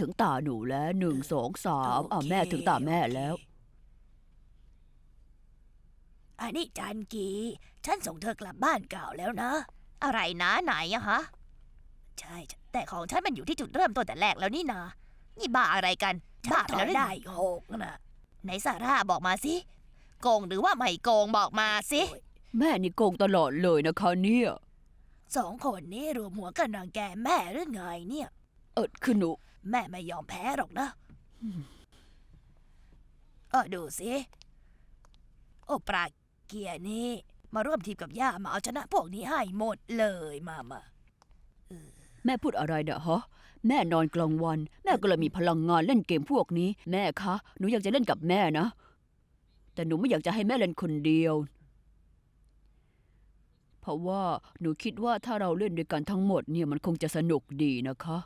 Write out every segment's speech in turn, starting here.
ถึงตาหนูแล้วหนึ่งสองสามอะโอเคแม่ถึงตาแม่โอเคแล้ว อันนี้จันกี ฉันส่งเธอกลับบ้านเก่าแล้วนะ อะไรนะไหนอะฮะ ใช่ แต่ของฉันมันอยู่ที่จุดเริ่มต้นแต่แรกแล้วนี่นา นี่บ้าอะไรกันฉับ้านไปถอแล้ยวหรือได้ไงหกนะไหนซาร่าบอกมาสิโกงหรือว่าไม่โกงบอกมาสิ แม่นี่โกงตลอดเลยนะคะเนี่ยสองคนนี้รวมหัวกันรังแกแม่หรือไงเนี่ย เออคือหนู แม่ไม่ยอมแพ้หรอกนะเออดูสิ โอปราเกียร์นี่ มาร่วมทีมกับย่ามาเอาชนะพวกนี้ให้หมดเลยมามาแม่พูดอะไรเนี่ยฮะแม่นอนกลางวัน แม่ก็เลยมีพลังงานเล่นเกมพวกนี้ แม่คะ หนูอยากจะเล่นกับแม่นะ แต่หนูไม่อยากจะให้แม่เล่นคนเดียว เพราะว่าหนูคิดว่าถ้าเราเล่นด้วยกันทั้งหมดเนี่ยมันคงจะสนุกดีนะคะ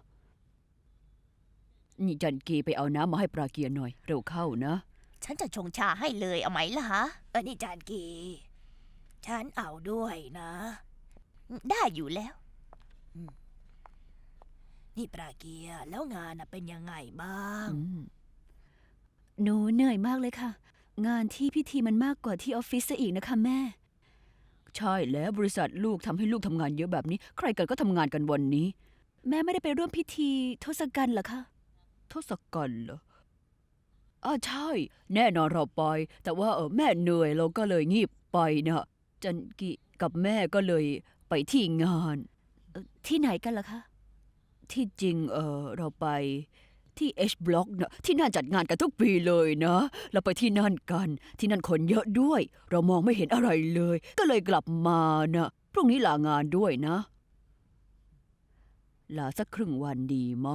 นี่จันกีไปเอาน้ำมาให้ปลาเกียร์หน่อย เร็วเข้านะ ฉันจะชงชาให้เลยเอาไหมล่ะฮะเออนี่จานกี ฉันเอาด้วยนะ ได้อยู่แล้ว นี่ปราเกียร์แล้วงานน่ะเป็นยังไงบ้างอืมหนูเหนื่อยมากเลยค่ะ งานที่พิธีมันมากกว่าที่ออฟฟิศซะอีกนะคะแม่ ใช่แล้วบริษัทลูกทำให้ลูกทำงานเยอะแบบนี้ ใครกันก็ทำงานกันวันนี้ แม่ไม่ได้ไปร่วมพิธีทศกัณฐ์เหรอคะ ทศกัณฐ์เหรออ้าวใช่ แน่นอนเราไป แต่ว่าเออแม่เหนื่อยเราก็เลยงีบไปนะจันกิกับแม่ก็เลยไปที่งานเอ่อที่ไหนกันล่ะคะ ที่จริงเออเราไปที่ H Block นะที่นั่นจัดงานกันทุกปีเลยนะ เราไปที่นั่นกัน ที่นั่นคนเยอะด้วย เรามองไม่เห็นอะไรเลย ก็เลยกลับมานะพรุ่งนี้ลางานด้วยนะ ลาสักครึ่งวันดีไหม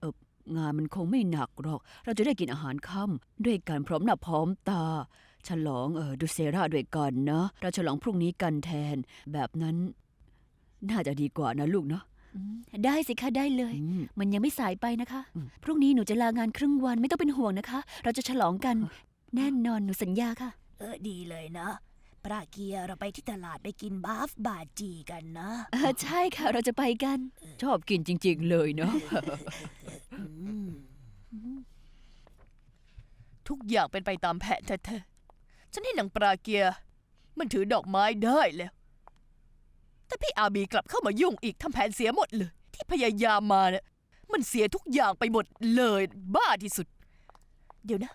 เออ งานมันคงไม่หนักหรอก เราจะได้กินอาหารค่ำด้วยกันพร้อมหน้าพร้อมตา ฉลองเออดูเซราด้วยกันนะ เราฉลองพรุ่งนี้กันแทน แบบนั้น น่าจะดีกว่านะลูกเนาะได้สิคะได้เลยอืมมันยังไม่สายไปนะคะอืมพรุ่งนี้หนูจะลางานครึ่งวันไม่ต้องเป็นห่วงนะคะ เราจะฉลองกัน แน่นอนหนูสัญญาค่ะ เออดีเลยนะปราเกียร์เราไปที่ตลาดไปกินบาฟบาจีกันนะเออใช่ค่ะ เราจะไปกัน ชอบกินจริง ๆ เลยเนาะอืม ทุกอย่างเป็นไปตามแผนแท้ๆฉันให้หนังปลาเกียร์มันถือดอกไม้ได้แล้ว แต่พี่อาบีกลับเข้ามายุ่งอีกทำแผนเสียหมดเลย ที่พยายามมาเนี่ยมันเสียทุกอย่างไปหมดเลย บ้าที่สุด เดี๋ยวนะ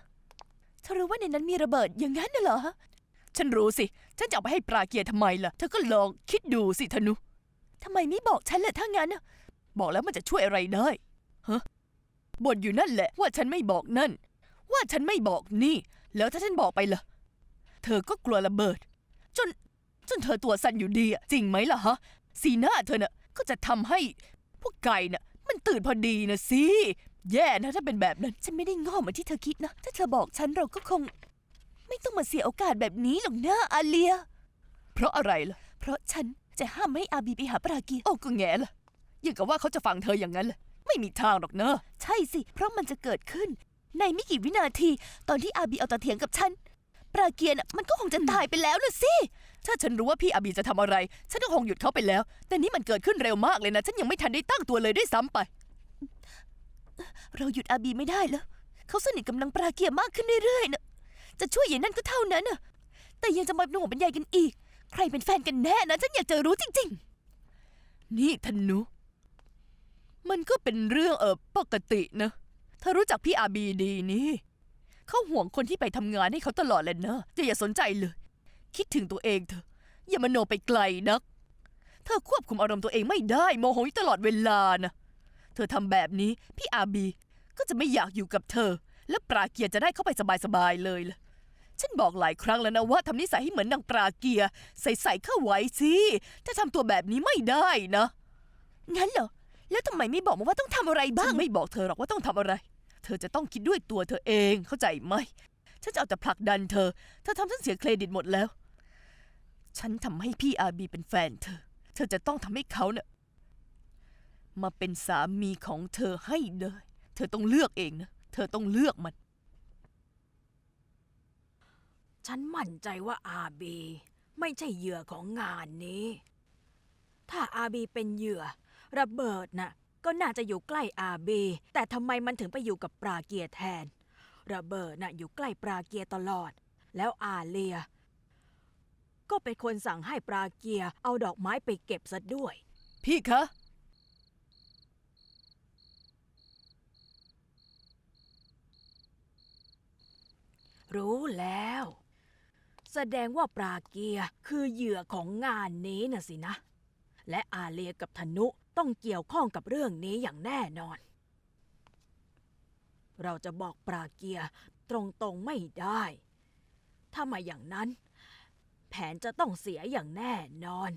เธอรู้ว่าในนั้นมีระเบิดอย่างนั้นน่ะเหรอ ฉันรู้สิ ฉันจะเอาไปให้ปลาเกียร์ทำไมล่ะ เธอก็ลองคิดดูสิธนุทำไมไม่บอกฉันล่ะถ้างั้นบอกแล้วมันจะช่วยอะไรได้ฮะ บ่นอยู่นั่นแหละ ว่าฉันไม่บอกนั่น ว่าฉันไม่บอกนี่ แล้วถ้าฉันบอกไปล่ะ เธอก็กลัวระเบิด จน จนเธอตัวสั่นอยู่ดีอะจริงไหมล่ะฮะ สีหน้าเธอน่ะ ก็จะทำให้พวกไก่น่ะ มันตื่นพอดีนะสิ แย่นะถ้าเป็นแบบนั้น ฉันไม่ได้โง่เหมือนที่เธอคิดนะ ถ้าเธอบอกฉันเราก็คง ไม่ต้องมาเสียโอกาสแบบนี้หรอกนะอาเลีย เพราะอะไรล่ะ เพราะฉันจะห้ามไม่ให้อาบีไปหาปราเกียร์โอ้ก็แง่ล่ะยังกับว่าเขาจะฟังเธออย่างนั้นเลย ไม่มีทางหรอกเนอะ ใช่สิ เพราะมันจะเกิดขึ้น ในไม่กี่วินาทีตอนที่อาบีเอาตาเถียงกับฉัน ปราเกียร์น่ะมันก็คงจะตายไปแล้วนะสิ ถ้าฉันรู้ว่าพี่อาบีจะทำอะไร ฉันก็คงหยุดเขาไปแล้ว แต่นี่มันเกิดขึ้นเร็วมากเลยนะ ฉันยังไม่ทันได้ตั้งตัวเลยด้วยซ้ำไป เราหยุดอาบีไม่ได้แล้ว เขาสนิทกับนางปราเกียร์มากขึ้นเรื่อยๆนะจะช่วยอย่างนั้นก็เท่านั้นนะแต่ยังจะมาเป็นห่วงเป็นใยกันอีก ใครเป็นแฟนกันแน่นะ ฉันอยากจะรู้จริง ๆ นี่ธนุ มันก็เป็นเรื่องเออปกตินะเธอรู้จักพี่อาบีดีนี่เขาห่วงคนที่ไปทำงานให้เขาตลอดเลยนะจะอย่าสนใจเลย คิดถึงตัวเองเถอะ อย่ามาโนไปไกลนัก เธอควบคุมอารมณ์ตัวเองไม่ได้โมโหอยู่ตลอดเวลานะเธอทำแบบนี้พี่อาบีก็จะไม่อยากอยู่กับเธอ และปราเกียจะได้เข้าไปสบายๆเลยล่ะฉันบอกหลายครั้งแล้วนะว่าทำนิสัยให้เหมือนนางปราเกียใส่ๆเข้าไว้สิถ้าทำตัวแบบนี้ไม่ได้นะงั้นเหรอ แล้วทำไมไม่บอกมาว่าต้องทำอะไรบ้างไม่บอกเธอหรอกว่าต้องทำอะไร เธอจะต้องคิดด้วยตัวเธอเองเข้าใจไหม ฉันจะเอาแต่ผลักดันเธอ เธอทำฉันเสียเครดิตหมดแล้ว ฉันทำให้พี่อาบีเป็นแฟนเธอ เธอจะต้องทำให้เขาเนะ่ะมาเป็นสามีของเธอให้เลยเธอต้องเลือกเองนะ เธอต้องเลือกมัน ฉันมั่นใจว่าอาบี ไม่ใช่เหยื่อของงานนี้ ถ้าอาบีเป็นเหยื่อ ระเบิดน่ะก็น่าจะอยู่ใกล้อาเบแต่ทำไมมันถึงไปอยู่กับปราเกียแทน ระเบิดน่ะอยู่ใกล้ปราเกียตลอด แล้วอาเลีย ก็เป็นคนสั่งให้ปราเกียเอาดอกไม้ไปเก็บซะด้วย พี่คะ รู้แล้ว แสดงว่าปราเกียคือเหยื่อของงานนี้น่ะสินะ และอาเลียกับธนุ ต้องเกี่ยวข้องกับเรื่องนี้อย่างแน่นอน เราจะบอกปราเกียตรงๆไม่ได้ ถ้ามาอย่างนั้น แผนจะต้องเสียอย่างแน่นอน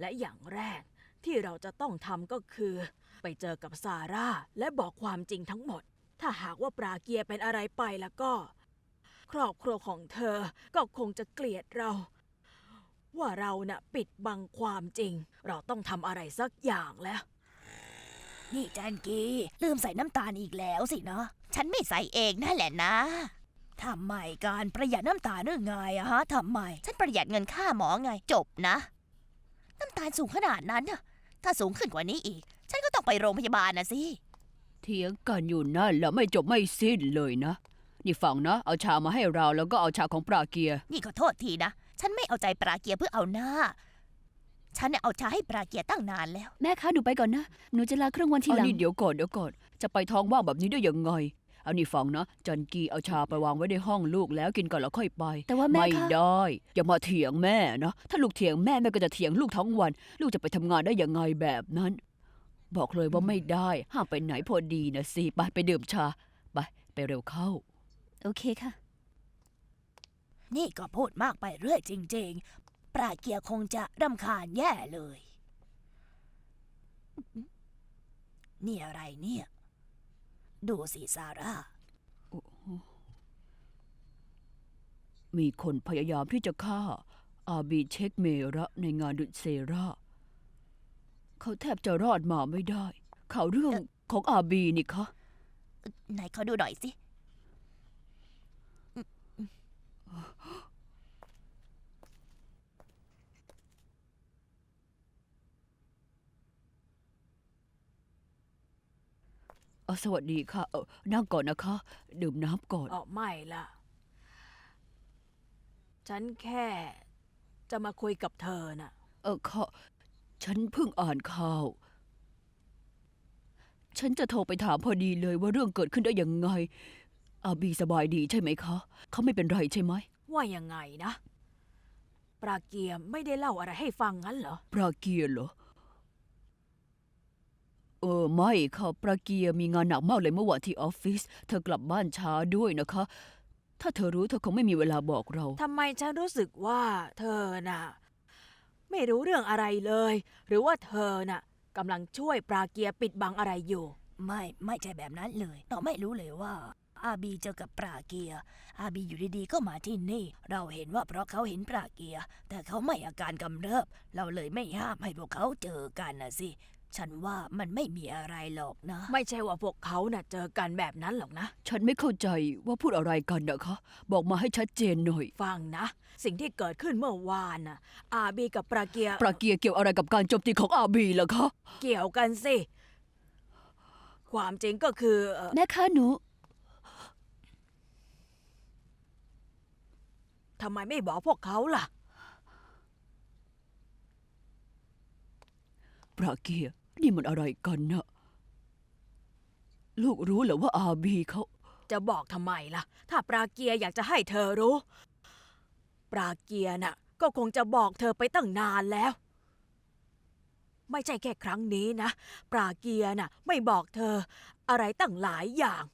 และอย่างแรกที่เราจะต้องทำก็คือ ไปเจอกับซาร่าและบอกความจริงทั้งหมด ถ้าหากว่าปราเกียเป็นอะไรไปแล้วก็ ครอบครัวของเธอก็คงจะเกลียดเรา ว่าเราน่ะปิดบังความจริง เราต้องทำอะไรสักอย่างแล้ว นี่จันกีลืมใส่น้ำตาลอีกแล้วสินะฉันไม่ใส่เองนั่นแหละนะทำไมการประหยัดน้ำตาลหรือไงอะฮะทำไม ฉันประหยัดเงินค่าหมอไงจบนะ น้ำตาลสูงขนาดนั้นน่ะถ้าสูงขึ้นกว่านี้อีก ฉันก็ต้องไปโรงพยาบาลนะสิเถียงกันอยู่นั่นแล้วไม่จบไม่สิ้นเลยนะ นี่ฟังนะ เอาชามาให้เราแล้วก็เอาชาของปราเกียร์นี่ขอโทษทีนะ ฉันไม่เอาใจปราเกียเพื่อเอาหน้า ฉันเนี่ยเอาชาให้ปราเกียตั้งนานแล้ว แม่คะหนูไปก่อนนะ หนูจะลาเครื่องวันทีเอาหลัง นี่เดี๋ยวก่อนเดี๋ยวก่อน จะไปท้องว่างแบบนี้ได้ยังไง เอานี่ฟังนะ จันกีเอาชาไปวางไว้ในห้องลูกแล้วกินก่อนแล้วค่อยไป แต่ว่าแม่ไม่คะ ได้ อย่ามาเถียงแม่นะ ถ้าลูกเถียงแม่แม่ก็จะเถียงลูกทั้งวัน ลูกจะไปทำงานได้ยังไงแบบนั้น บอกเลยว่าไม่ได้ ห้ามไปไหนพอดีนะสิไปไปดื่มชา ไปไปเร็วเข้า โอเคค่ะ นี่ก็พูดมากไปเรื่อยจริง ๆ ปราเกียคงจะรำคาญแย่เลย นี่อะไรเนี่ย ดูสิซาร่า มีคนพยายามที่จะฆ่า อาบีเช็คเมระในงานดุเซราเขาแทบจะรอดมาไม่ได้ ข่าวเรื่องของอาบีนี่คะ ไหนเขาดูหน่อยสิ เอาสวัสดีค่ะ เออนั่งก่อนนะคะ ดื่มน้ำก่อนออกไม่ล่ะ ฉันแค่จะมาคุยกับเธอน่ะ เออค่ะฉันเพิ่งอ่านข่าว ฉันจะโทรไปถามพอดีเลยว่าเรื่องเกิดขึ้นได้ยังไง อาบีสบายดีใช่ไหมคะ เขาไม่เป็นไรใช่ไหม ว่ายังไงนะ ปราเกียไม่ได้เล่าอะไรให้ฟังงั้นเหรอ ปราเกียร์เหรอ เออไม่ค่ะปราเกียร์มีงานหนักมากเลยเมื่อวานที่ออฟฟิศเธอกลับบ้านช้าด้วยนะคะ ถ้าเธอรู้เธอคงไม่มีเวลาบอกเรา ทำไมฉันรู้สึกว่าเธอน่ะ ไม่รู้เรื่องอะไรเลย หรือว่าเธอน่ะกำลังช่วยปราเกียปิดบังอะไรอยู่ ไม่ไม่ใช่แบบนั้นเลย เราไม่รู้เลยว่า อาบีเจอกับปราเกีย อาบีอยู่ดีๆก็มาที่นี่ เราเห็นว่าเพราะเขาเห็นปราเกีย แต่เขาไม่อาการกำเริบ เราเลยไม่ห้ามให้พวกเขาเจอกันนะสิ ฉันว่ามันไม่มีอะไรหรอกนะ ไม่ใช่ว่าพวกเขาน่ะเจอกันแบบนั้นหรอกนะ ฉันไม่เข้าใจว่าพูดอะไรกันนะคะ บอกมาให้ชัดเจนหน่อย ฟังนะ สิ่งที่เกิดขึ้นเมื่อวานน่ะ อาบีกับปราเกีย ปราเกียร์เกี่ยวอะไรกับการโจมตีของอาบีล่ะคะ เกี่ยวกันสิ ความจริงก็คือเอ่อแม่คะหนู ทำไมไม่บอกพวกเขาล่ะ ปราเกียร์ นี่มันอะไรกันนะลูกรู้เหรอว่าอาบีเขาจะบอกทำไมล่ะ ถ้าปราเกียอยากจะให้เธอรู้ ปราเกียน่ะ ก็คงจะบอกเธอไปตั้งนานแล้ว ไม่ใช่แค่ครั้งนี้นะ ปราเกียน่ะ ไม่บอกเธอ อะไรตั้งหลายอย่าง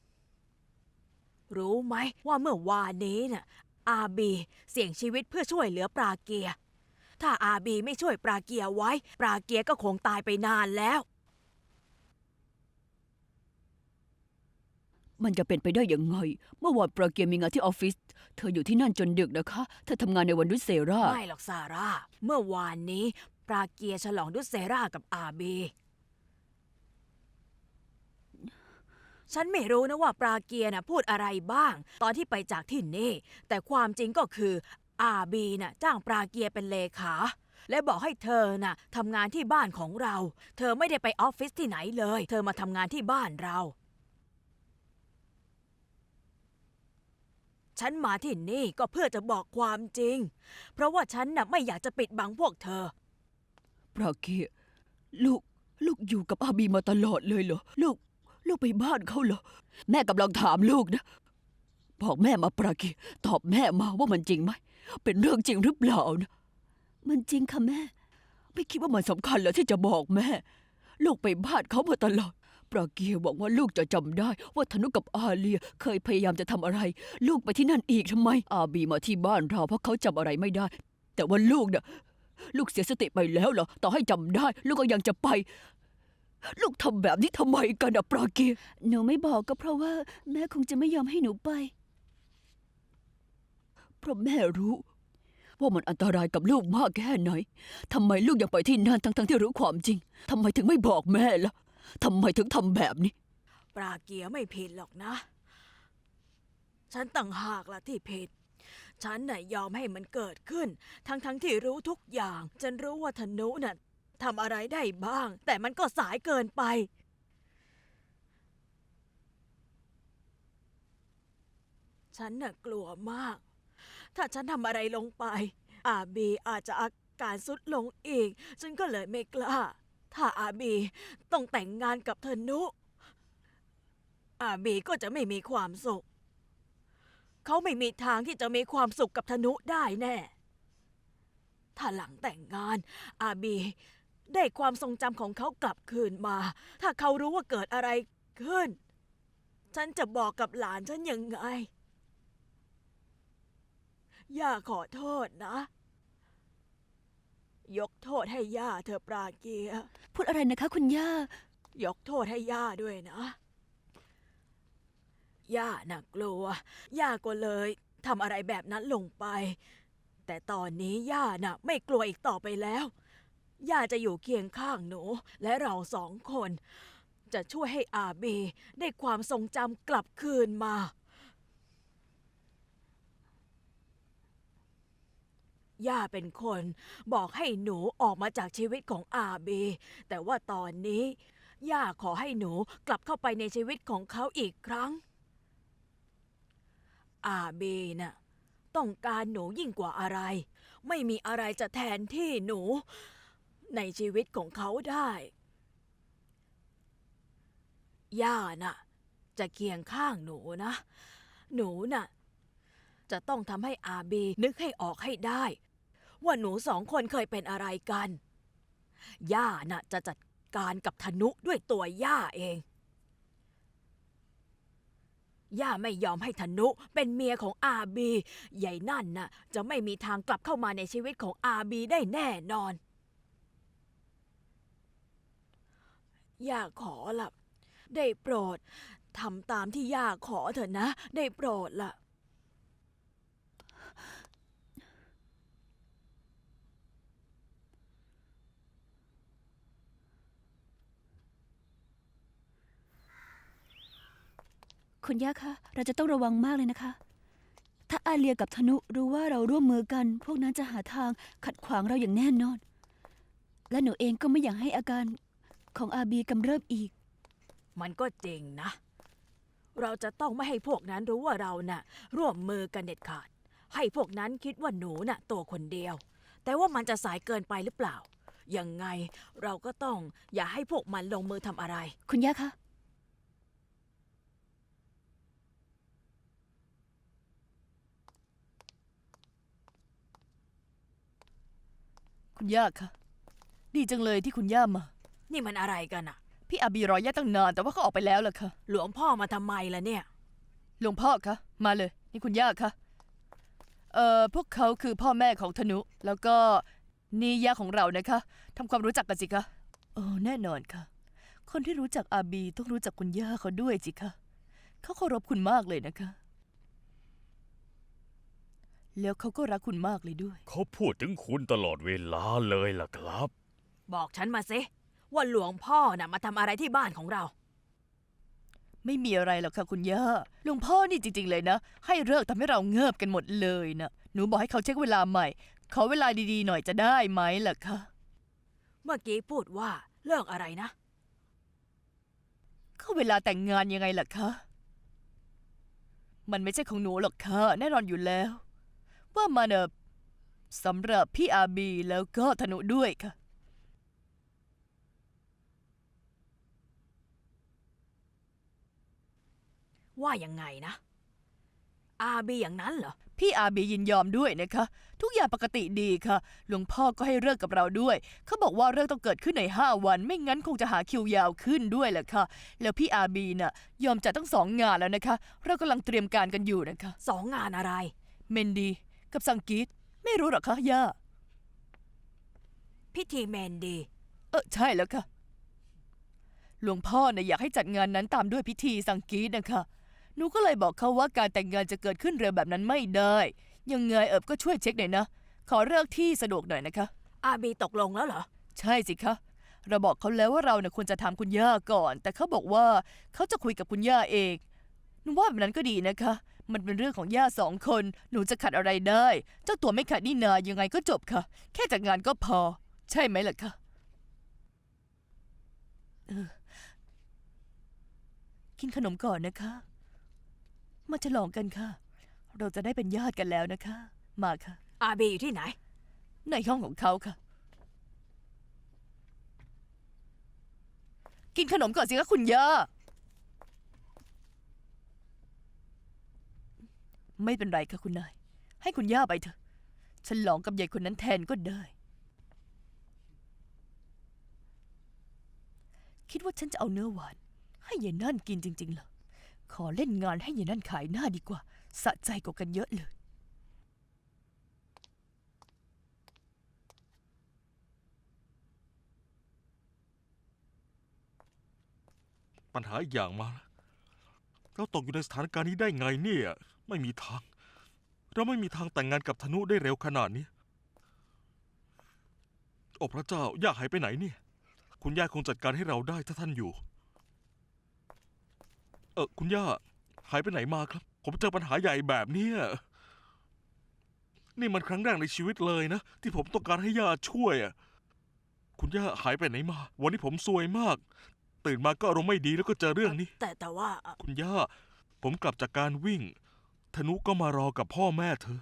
รู้ไหมว่าเมื่อวานนี้น่ะอาบีเสี่ยงชีวิตเพื่อช่วยเหลือปราเกีย ถ้าอาบีไม่ช่วยปราเกียไว้ ปราเกียก็คงตายไปนานแล้ว มันจะเป็นไปได้ยังไง เมื่อวานปราเกียร์มีงานที่ออฟฟิศ เธออยู่ที่นั่นจนดึกนะคะ เธอทำงานในวันดุสเซราไม่หรอกซาร่า เมื่อวานนี้ ปราเกียฉลองดุสเซรากับอาเบฉันไม่รู้นะว่าปราเกียน่ะพูดอะไรบ้าง ตอนที่ไปจากที่นี่ แต่ความจริงก็คือ อาบีน่ะจ้างปราเกียเป็นเลขา และบอกให้เธอน่ะทำงานที่บ้านของเรา เธอไม่ได้ไปออฟฟิศที่ไหนเลย เธอมาทำงานที่บ้านเรา ฉันมาที่นี่ก็เพื่อจะบอกความจริง เพราะว่าฉันน่ะไม่อยากจะปิดบังพวกเธอ ปราเกียลูก ลูกอยู่กับอาบีมาตลอดเลยเหรอ ลูก ลูกไปบ้านเขาเหรอ แม่กำลังถามลูกนะ บอกแม่มาปราเกียตอบแม่มาว่ามันจริงไหม เป็นเรื่องจริงหรือเปล่านะมันจริงค่ะแม่ ไม่คิดว่ามันสำคัญเหรอที่จะบอกแม่ ลูกไปบ้านเขามาตลอด ปราเกียบอกว่าลูกจะจำได้ ว่าธนุกับอาเลียเคยพยายามจะทำอะไร ลูกไปที่นั่นอีกทำไม อาบีมาที่บ้านเราเพราะเขาจำอะไรไม่ได้ แต่ว่าลูกน่ะ ลูกเสียสติไปแล้วเหรอ ต่อให้จำได้ ลูกก็ยังจะไป ลูกทำแบบนี้ทำไมกันอะปราเกีย หนูไม่บอกก็เพราะว่า แม่คงจะไม่ยอมให้หนูไป เพราะแม่รู้ ว่ามันอันตรายกับลูกมากแค่ไหนทำไมลูกยังไปที่นั่นทั้งๆที่รู้ความจริงทำไมถึงไม่บอกแม่ล่ะทำไมถึงทำแบบนี้ปราเกียไม่ผิดหรอกนะ ฉันต่างหากล่ะที่ผิด ฉันน่ะยอมให้มันเกิดขึ้น ทั้งๆทที่รู้ทุกอย่าง ฉันรู้ว่าธนุน่ะทำอะไรได้บ้าง แต่มันก็สายเกินไป ฉันน่ะกลัวมาก ถ้าฉันทำอะไรลงไป อาบีอาจจะอาการสุดลงอีก ฉันก็เลยไม่กล้า ถ้าอาบีต้องแต่งงานกับธนุ อาบีก็จะไม่มีความสุข เขาไม่มีทางที่จะมีความสุขกับธนุได้แน่ ถ้าหลังแต่งงาน อาบีได้ความทรงจำของเขากลับคืนมา ถ้าเขารู้ว่าเกิดอะไรขึ้น ฉันจะบอกกับหลานฉันยังไง ย่าขอโทษนะ ยกโทษให้ย่าเธอปราเกีย พูดอะไรนะคะคุณย่า ยกโทษให้ย่าด้วยนะ ย่าน่ะกลัว ย่าก็เลยทำอะไรแบบนั้นลงไป แต่ตอนนี้ย่าน่ะไม่กลัวอีกต่อไปแล้ว ย่าจะอยู่เคียงข้างหนูและเราสองคน จะช่วยให้อาบีได้ความทรงจำกลับคืนมา ย่าเป็นคนบอกให้หนูออกมาจากชีวิตของอาบี แต่ว่าตอนนี้ ย่าขอให้หนูกลับเข้าไปในชีวิตของเขาอีกครั้ง อาบีน่ะต้องการหนูยิ่งกว่าอะไร ไม่มีอะไรจะแทนที่หนู ในชีวิตของเขาได้ ย่าน่ะ จะเคียงข้างหนูนะ หนูน่ะ จะต้องทำให้อาบีนึกให้ออกให้ได้ ว่าหนูสองคนเคยเป็นอะไรกัน ย่าน่ะจะจัดการกับธนุด้วยตัวย่าเอง ย่าไม่ยอมให้ธนุเป็นเมียของอาบี ใหญ่นั่นน่ะจะไม่มีทางกลับเข้ามาในชีวิตของอาบีได้แน่นอน ย่าขอละได้โปรดทำตามที่ย่าขอเถอะนะ ได้โปรดละ คุณย่าคะ เราจะต้องระวังมากเลยนะคะ ถ้าอาเลียกับธนุรู้ว่าเราร่วมมือกัน พวกนั้นจะหาทางขัดขวางเราอย่างแน่นอน และหนูเองก็ไม่อยากให้อาการของอาบีกำเริบอีก มันก็จริงนะ เราจะต้องไม่ให้พวกนั้นรู้ว่าเราน่ะ ร่วมมือกันเด็ดขาด ให้พวกนั้นคิดว่าหนูน่ะตัวคนเดียว แต่ว่ามันจะสายเกินไปหรือเปล่า ยังไงเราก็ต้องอย่าให้พวกมันลงมือทำอะไร คุณย่าคะ คุณย่าคะดีจังเลยที่คุณย่ามา นี่มันอะไรกันอะพี่อาบีรอย่าตั้งนานแต่ว่าเขาออกไปแล้วล่ะค่ะหลวงพ่อมาทำไมล่ะเนี่ย หลวงพ่อคะมาเลย นี่คุณย่าคะเอ่อพวกเขาคือพ่อแม่ของธนุ แล้วก็นี่ย่าของเรานะคะทำความรู้จักกันสิคะโอ้แน่นอนค่ะ คนที่รู้จักอาบีต้องรู้จักคุณย่าเขาด้วยสิคะเขาเคารพคุณมากเลยนะคะ แล้วเขาก็รักคุณมากเลยด้วย เขาพูดถึงคุณตลอดเวลาเลยล่ะครับ บอกฉันมาสิว่าหลวงพ่อน่ะมาทำอะไรที่บ้านของเรา ไม่มีอะไรหรอกค่ะคุณย่าหลวงพ่อนี่จริง ๆ เลยนะ ให้เลิกทำให้เราเงิบกันหมดเลยนะหนูบอกให้เขาเช็คเวลาใหม่ ขอเวลาดีๆหน่อยจะได้ไหมล่ะคะเมื่อกี้พูดว่าเลิกอะไรนะ ก็เวลาแต่งงานยังไงล่ะคะ มันไม่ใช่ของหนูหรอกค่ะแน่นอนอยู่แล้ว ว่ามันเออสำหรับพี่อาบีแล้วก็ธนุด้วยค่ะ ว่ายังไงนะ อาบีอย่างนั้นเหรอ พี่อาบียินยอมด้วยนะคะ ทุกอย่างปกติดีค่ะ หลวงพ่อก็ให้เลิกกับเราด้วย เขาบอกว่าเรื่องต้องเกิดขึ้นใน 5 วัน ไม่งั้นคงจะหาคิวยาวขึ้นด้วยแหละค่ะ แล้วพี่อาบีน่ะ ยอมจัดตั้งสองงานแล้วนะคะ เรากำลังเตรียมการกันอยู่นะคะ สองงานอะไร เมนดี กับสังกีตไม่รู้หรอกคะย่า พิธีเมนดีเออใช่แล้วค่ะ หลวงพ่อเนี่ยอยากให้จัดงานนั้นตามด้วยพิธีสังกีตนะคะ หนูก็เลยบอกเขาว่าการแต่งงานจะเกิดขึ้นเร็วแบบนั้นไม่ได้ ยังไงเอิบก็ช่วยเช็คหน่อยนะ ขอเลิกที่สะดวกหน่อยนะคะ อาบีตกลงแล้วเหรอ ใช่สิคะ เราบอกเขาแล้วว่าเราเนี่ยควรจะถามคุณย่าก่อน แต่เขาบอกว่าเขาจะคุยกับคุณย่าเอง หนูว่าแบบนั้นก็ดีนะคะ มันเป็นเรื่องของย่าสองคน หนูจะขัดอะไรได้ เจ้าตัวไม่ขัดนี่นายังไงก็จบค่ะ แค่จัดงานก็พอ ใช่ไหมล่ะคะเออกินขนมก่อนนะคะ มาฉลองกันค่ะ เราจะได้เป็นญาติกันแล้วนะคะ มาค่ะ อาบีอยู่ที่ไหน ในห้องของเขาค่ะ กินขนมก่อนสิคะคุณย่า ไม่เป็นไรค่ะคุณนาย ให้คุณย่าไปเถอะฉันลองกับยายคนนั้นแทนก็ได้ คิดว่าฉันจะเอาเนื้อหวาน ให้ยายนั่นกินจริงๆเหรอ ขอเล่นงานให้ยายนั่นขายหน้าดีกว่า สะใจกว่ากันเยอะเลย ปัญหาอีกอย่างมาแล้วเราตกอยู่ในสถานการณ์นี้ได้ไงเนี่ย ไม่มีทาง เราไม่มีทางแต่งงานกับธนุได้เร็วขนาดนี้ โอ้พระเจ้าย่าหายไปไหนเนี่ย คุณย่าคงจัดการให้เราได้ถ้าท่านอยู่ เออคุณย่าหายไปไหนมาครับ ผมเจอปัญหาใหญ่แบบเนี้ยนี่มันครั้งแรกในชีวิตเลยนะ ที่ผมต้องการให้ย่าช่วยอะคุณย่าหายไปไหนมา วันนี้ผมซวยมาก ตื่นมาก็อารมณ์ไม่ดีแล้วก็เจอเรื่องนี้ แต่แต่ว่าเอ่อคุณย่า ผมกลับจากการวิ่ง ธนุก็มารอกับพ่อแม่เธอ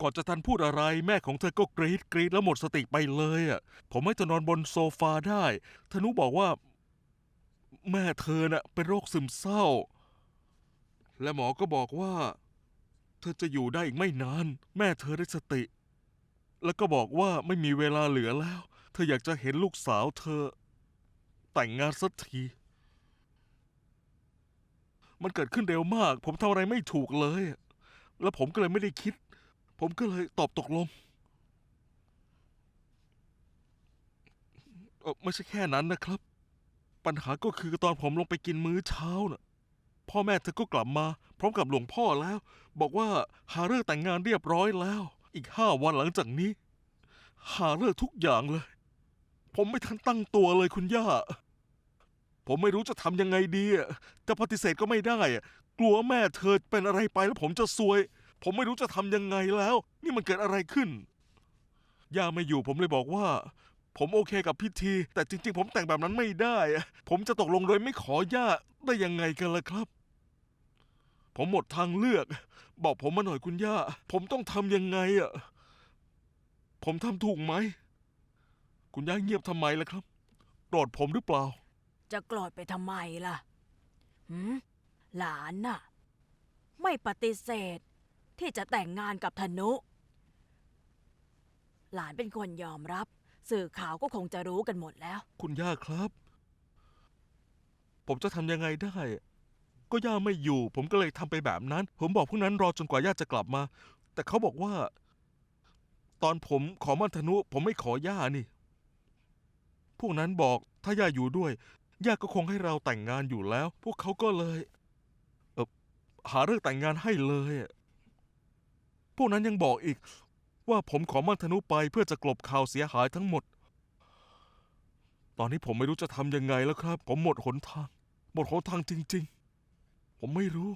ก่อนจะทันพูดอะไรแม่ของเธอก็กรีดกรีดแล้วหมดสติไปเลยอะ ผมให้เธอนอนบนโซฟาได้ ธนุบอกว่า แม่เธอน่ะเป็นโรคซึมเศร้า และหมอก็บอกว่า เธอจะอยู่ได้อีกไม่นาน แม่เธอได้สติ แล้วก็บอกว่าไม่มีเวลาเหลือแล้ว เธออยากจะเห็นลูกสาวเธอ แต่งงานสักทีมันเกิดขึ้นเร็วมาก ผมทำอะไรไม่ถูกเลย แล้วผมก็เลยไม่ได้คิด ผมก็เลยตอบตกลงเอ่อไม่ใช่แค่นั้นนะครับ ปัญหาก็คือตอนผมลงไปกินมื้อเช้าน่ะ พ่อแม่เธอก็กลับมา พร้อมกับหลวงพ่อแล้ว บอกว่าหาเลิกแต่งงานเรียบร้อยแล้ว อีกห้าวันหลังจากนี้ หาเลิกทุกอย่างเลย ผมไม่ทันตั้งตัวเลยคุณย่า ผมไม่รู้จะทำยังไงดีอะจะปฏิเสธก็ไม่ได้อะ กลัวแม่เธอเป็นอะไรไปแล้วผมจะซวย ผมไม่รู้จะทำยังไงแล้ว นี่มันเกิดอะไรขึ้น ย่าไม่อยู่ผมเลยบอกว่า ผมโอเคกับพิธี แต่จริง ๆ ผมแต่งแบบนั้นไม่ได้อะผมจะตกลงโดยไม่ขอย่าได้ยังไงกันล่ะครับ ผมหมดทางเลือก บอกผมมาหน่อยคุณย่า ผมต้องทำยังไงอะ ผมทำถูกไหม คุณย่าเงียบทำไมล่ะครับโกรธผมหรือเปล่า จะโกรธไปทำไมล่ะหืม หลานน่ะ ไม่ปฏิเสธที่จะแต่งงานกับธนุ หลานเป็นคนยอมรับ สื่อข่าวก็คงจะรู้กันหมดแล้ว คุณย่าครับ ผมจะทำยังไงได้ ก็ย่าไม่อยู่ ผมก็เลยทำไปแบบนั้น ผมบอกพวกนั้นรอจนกว่าย่าจะกลับมา แต่เขาบอกว่า ตอนผมขอมันธนุ ผมไม่ขอย่านี่ พวกนั้นบอกถ้าย่าอยู่ด้วยย่าก็คงให้เราแต่งงานอยู่แล้ว พวกเขาก็เลย หาเรื่องแต่งงานให้เลยอะพวกนั้นยังบอกอีก ว่าผมขอมั่นธนุไปเพื่อจะกลบข่าวเสียหายทั้งหมด ตอนนี้ผมไม่รู้จะทำยังไงแล้วครับ ผมหมดหนทาง หมดหนทางจริง ๆ ผมไม่รู้